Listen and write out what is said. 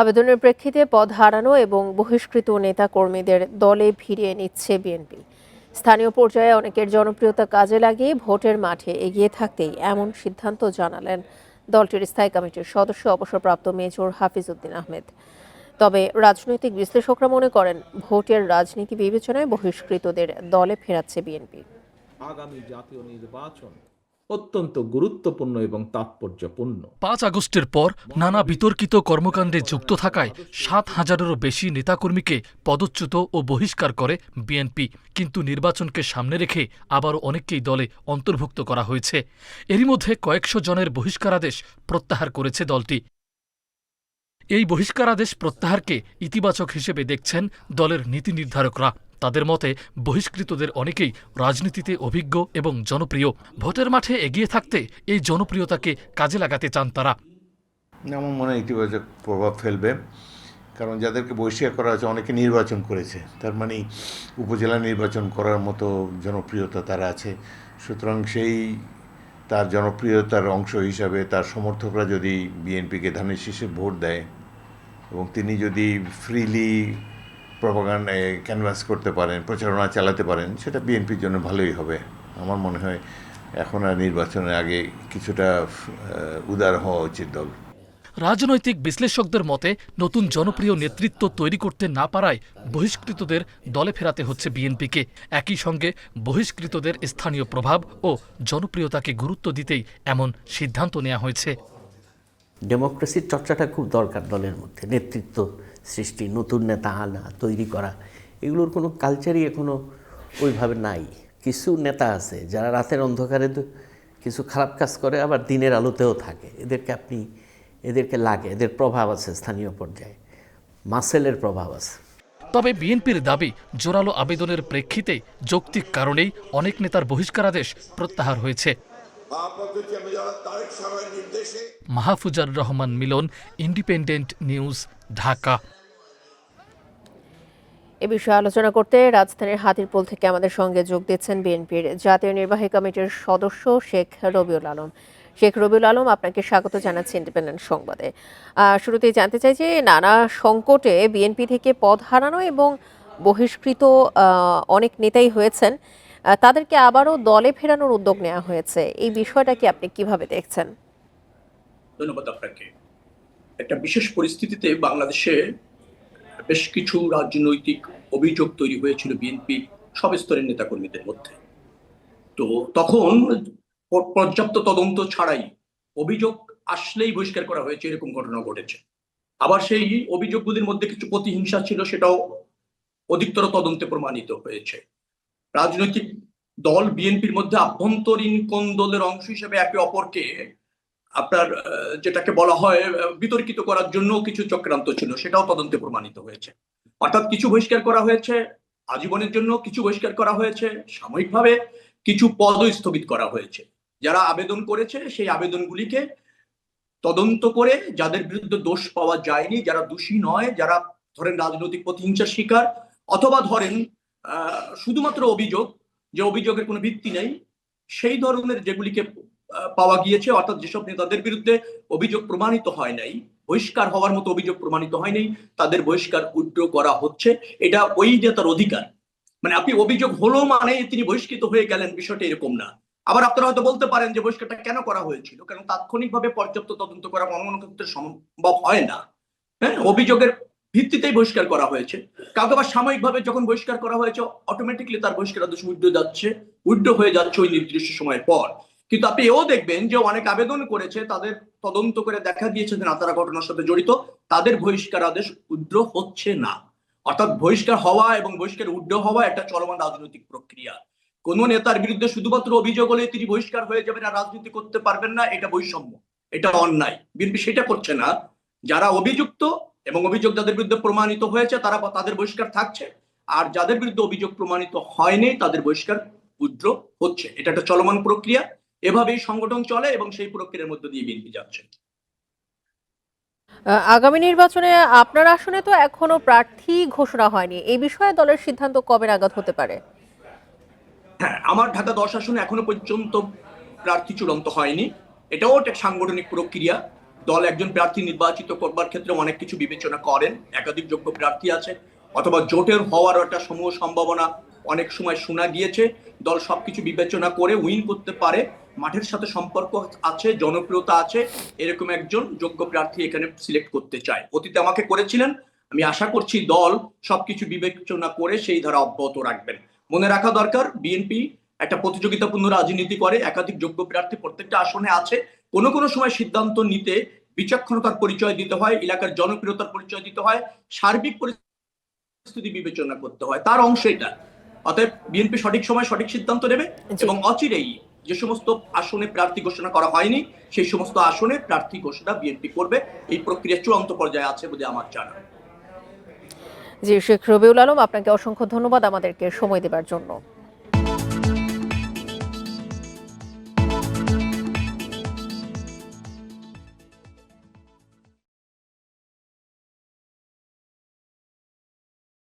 আবেদনের প্রেক্ষিতে পদ হারানো এবং বহিষ্কৃত নেতা কর্মীদের দলে ফিরিয়ে নিচ্ছে বিএনপি। স্থানীয় পর্যায়ে অনেকের জনপ্রিয়তা কাজে লাগিয়ে ভোটের মাঠে এগিয়ে থাকতেই এমন সিদ্ধান্ত জানালেন দলটির স্থায়ী কমিটির সদস্য অবসরপ্রাপ্ত মেজর হাফিজউদ্দিন আহমেদ। তবে রাজনৈতিক বিশ্লেষকরা মনে করেন, ভোটের রাজনীতি বিবেচনায় বহিষ্কৃতদের দলে ফেরাচ্ছে বিএনপি। আগামী জাতীয় নির্বাচন অত্যন্ত গুরুত্বপূর্ণ এবং তাৎপর্যপূর্ণ। পাঁচ আগস্টের পর নানা বিতর্কিত কর্মকাণ্ডে যুক্ত থাকায় সাত হাজারেরও বেশি নেতাকর্মীকে পদচ্যুত ও বহিষ্কার করে বিএনপি, কিন্তু নির্বাচনকে সামনে রেখে আবারও অনেককেই দলে অন্তর্ভুক্ত করা হয়েছে। এরই মধ্যে কয়েকশো জনের বহিষ্কারাদেশ প্রত্যাহার করেছে দলটি। এই বহিষ্কারাদেশ প্রত্যাহারকে ইতিবাচক হিসেবে দেখছেন দলের নীতি নির্ধারকরা। তাদের মতে, বহিষ্কৃতদের অনেকেই রাজনীতিতে অভিজ্ঞ এবং জনপ্রিয়। ভোটের মাঠে এগিয়ে থাকতে এই জনপ্রিয়তাকে কাজে লাগাতে চান তারা। আমার মনে হয় ইতিবাচক প্রভাব ফেলবে, কারণ যাদেরকে বহিষ্কার করা হয়েছে, অনেকে নির্বাচন করেছে। তার মানে উপজেলা নির্বাচন করার মতো জনপ্রিয়তা তার আছে। সুতরাং সেই তার জনপ্রিয়তার অংশ হিসাবে তার সমর্থকরা যদি বিএনপিকে ধানের শীষে ভোট দেয় এবং তিনি যদি ফ্রিলি প্রপাগান ক্যানভাস করতে পারেন, প্রচারণা চালাতে পারেন, সেটা বিএনপির জন্য ভালোই হবে। আমার মনে হয় এখন আর নির্বাচনের আগে কিছুটা উদার হওয়া উচিত দল। রাজনৈতিক বিশ্লেষকদের মতে, নতুন জনপ্রিয় নেতৃত্ব তৈরি করতে না পারায় বহিষ্কৃতদের দলে ফেরাতে হচ্ছে বিএনপিকে একই সঙ্গে বহিষ্কৃতদের স্থানীয় প্রভাব ও জনপ্রিয়তাকে গুরুত্ব দিতেই এমন সিদ্ধান্ত নেওয়া হয়েছে। ডেমোক্রেসির চর্চাটা খুব দরকার দলের মধ্যে। নেতৃত্ব সৃষ্টি, নতুন নেতা আনা, তৈরি করা। এগুলোর কোনো কালচারই এখনও ওইভাবে নাই। কিছু নেতা আছে যারা রাতের অন্ধকারে কিছু খারাপ কাজ করে, আবার দিনের আলোতেও থাকে। এদেরকে আপনি, এদেরকে লাগে। এদের প্রভাব আছে স্থানীয় পর্যায়ে। মাসেলের প্রভাব আছে। তবে বিএনপির দাবি, জোরালো আবেদনের প্রেক্ষিতে যৌক্তিক কারণেই অনেক নেতার বহিষ্কারাদেশ প্রত্যাহার হয়েছে। Mahfuzar Rahman Milon independent news Dhaka. এ বিষয়ে আলোচনা করতে রাজধানীর হাতিরপুল থেকে আমাদের সঙ্গে যোগ দিচ্ছেন বিএনপির জাতীয় নির্বাহী কমিটির সদস্য শেখ রবিউল আলম। শেখ রবিউল আলম, আপনাকে স্বাগত জানাচ্ছি ইন্ডিপেন্ডেন্ট সংবাদে। শুরুতেই জানতে চাই যে নানা সংকটে বিএনপি থেকে পদ হারানো এবং বহিষ্কৃত অনেক নেতাই হয়েছেন। তাদেরকে আবারও দলে ফেরানোর উদ্যোগ নেওয়া হয়েছে। এই বিষয়টাকে আপনি কীভাবে দেখছেন? ধন্যবাদ আপনাকে। একটা বিশেষ পরিস্থিতিতে বাংলাদেশে বেশ কিছু রাজনৈতিক অভিযোগ তৈরি হয়েছিল বিএনপি সব স্তরের নেতাকর্মীদের মধ্যে। তো তখন পর্যাপ্ত তদন্ত ছাড়াই অভিযোগ আসলেই বহিষ্কার করা হয়েছে, এরকম ঘটনা ঘটেছে। আবার সেই অভিযোগগুলির মধ্যে কিছু প্রতিহিংসা ছিল, সেটাও অধিকতর তদন্তে প্রমাণিত হয়েছে। রাজনৈতিক দল বিএনপির মধ্যে আভ্যন্তরীণ কোন দলের অংশ হিসেবে একে অপরকে, আপনার যেটাকে বলা হয় বিতর্কিত করার জন্য কিছু চক্রান্ত ছিল, সেটাও তদন্তে প্রমাণিত হয়েছে। অর্থাৎ কিছু বহিষ্কার করা হয়েছে, আজীবনের জন্য কিছু বহিষ্কার করা হয়েছে, সাময়িকভাবে কিছু পদ স্থগিত করা হয়েছে। যারা আবেদন করেছে, সেই আবেদনগুলিকে তদন্ত করে, যাদের বিরুদ্ধে দোষ পাওয়া যায়নি, যারা দোষী নয়, যারা ধরেন রাজনৈতিক প্রতিহিংসার শিকার, অথবা ধরেন শুধুমাত্র অভিযোগ, যে অভিযোগের কোনো ভিত্তি নেই, সেই ধরনের যেগুলিকে পাওয়া গিয়েছে, অর্থাৎ যেসব নেতাদের বিরুদ্ধে অভিযোগ প্রমাণিত হয় নাই, বহিষ্কার হওয়ার মতো অভিযোগ প্রমাণিত হয় নাই, তাদের বহিষ্কার উড্র করা হচ্ছে, এটা ওই যে তার অধিকার। মানে আপনি অভিযোগ হলো মানে তিনি বহিষ্কৃত হয়ে গেলেন, বিষয়টা এরকম না। আবার আপনারা হয়তো বলতে পারেন যে বহিষ্কারটা কেন করা হয়েছিল, কারণ তাৎক্ষণিকভাবে পর্যাপ্ত তদন্ত করা মনে ক্ষেত্রে সম্ভব হয় না। হ্যাঁ অভিযোগের ভিত্তিতেই বহিষ্কার করা হয়েছে। কাউকে আবার সাময়িকভাবে যখন বহিষ্কার করা হয়েছে অটোমেটিকলি তার বহিষ্কার আদেশ উইড্রো যাচ্ছে উইড্রো হয়ে যাচ্ছে ওই নির্দিষ্ট সময় পর। কিন্তু আপনি এও দেখবেন যে অনেক আবেদন করেছে, তাদের তদন্ত করে দেখা গিয়েছে যে না, তারা ঘটনার সাথে জড়িত, তাদের বহিষ্কার আদেশ উইড্রো হচ্ছে না। অর্থাৎ বহিষ্কার হওয়া এবং বহিষ্কার উড্র হওয়া একটা চলমান রাজনৈতিক প্রক্রিয়া। কোন নেতার বিরুদ্ধে শুধুমাত্র অভিযোগ হলে তিনি বহিষ্কার হয়ে যাবেন আর রাজনীতি করতে পারবেন না, এটা বৈষম্য, এটা অন্যায়। বিএনপি সেটা করছে না। যারা অভিযুক্ত এবং অভিযোগ যাদের বিরুদ্ধে প্রমাণিত হয়েছে তারা তাদের বহিষ্কার থাকছে। আর যাদের বিরুদ্ধে অভিযোগ প্রমাণিত হয়নি তাদের বহিষ্কার উদ্র হচ্ছে। এটা একটা চলমান প্রক্রিয়া। এভাবেই সংগঠন চলে এবং সেই প্রক্রিয়ার মধ্যে দিয়ে বিএনপি যাচ্ছে। আগামী নির্বাচনে আপনার আসনে তো এখনও প্রার্থী ঘোষণা হয়নি। এই বিষয়ে দলের সিদ্ধান্ত কবে নাগাদ হতে পারে? হ্যাঁ আমার ঢাকা দশ আসনে এখনও পর্যন্ত প্রার্থী চূড়ান্ত হয়নি। এটাও একটা সাংগঠনিক প্রক্রিয়া। দল একজন প্রার্থী নির্বাচিত করবার ক্ষেত্রে অনেক কিছু বিবেচনা করেন, একাধিক যোগ্য প্রার্থী আছে, অথবা জোটের হওয়ার একটা সমূহ সম্ভাবনা অনেক সময় শোনা গিয়েছে। দল সবকিছু বিবেচনা করে উইন করতে পারে, মাঠের সাথে সম্পর্ক আছে, জনপ্রিয়তা আছে, এরকম একজন যোগ্য প্রার্থী এখানে সিলেক্ট করতে চায়। অতীতে আমাকে করেছিলেন, আমি আশা করছি দল সবকিছু বিবেচনা করে সেই ধারা অব্যাহত রাখবেন। মনে রাখা দরকার, বিএনপি একটা প্রতিযোগিতাপূর্ণ রাজনীতি করে, একাধিক যোগ্য প্রার্থী প্রত্যেকটা আসনে আছে কোনো কোনো সময় সিদ্ধান্ত নিতে বিচক্ষণতার পরিচয় দিতে হয় এলাকার জনপ্রিয়তার পরিচয় দিতে হয় সার্বিক পরিস্থিতি বিবেচনা করতে হয়। তার অংশ এটা। অতএব বিএনপি সঠিক সময় সঠিক সিদ্ধান্ত নেবে এবং অচিরেই যে সমস্ত আসনে প্রার্থী ঘোষণা করা হয়নি সেই সমস্ত আসনে প্রার্থী ঘোষণা বিএনপি করবে। এই প্রক্রিয়া চূড়ান্ত পর্যায়ে আছে বলে আমার জানা। জি শেখ রবিউল আলম আপনাকে অসংখ্য ধন্যবাদ আমাদেরকে সময় দেওয়ার জন্য।